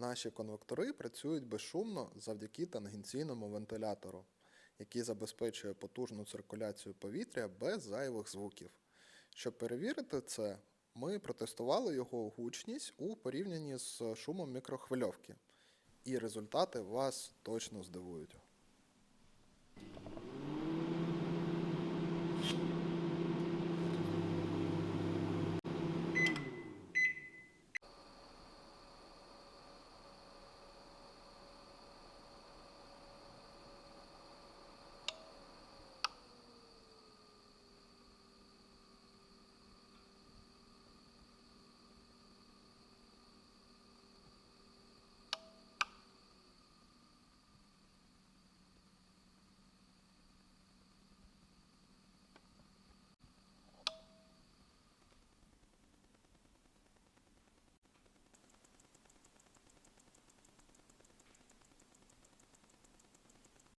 Наші конвектори працюють безшумно завдяки тангенційному вентилятору, який забезпечує потужну циркуляцію повітря без зайвих звуків. Щоб перевірити це, ми протестували його гучність у порівнянні з шумом мікрохвильовки. І результати вас точно здивують.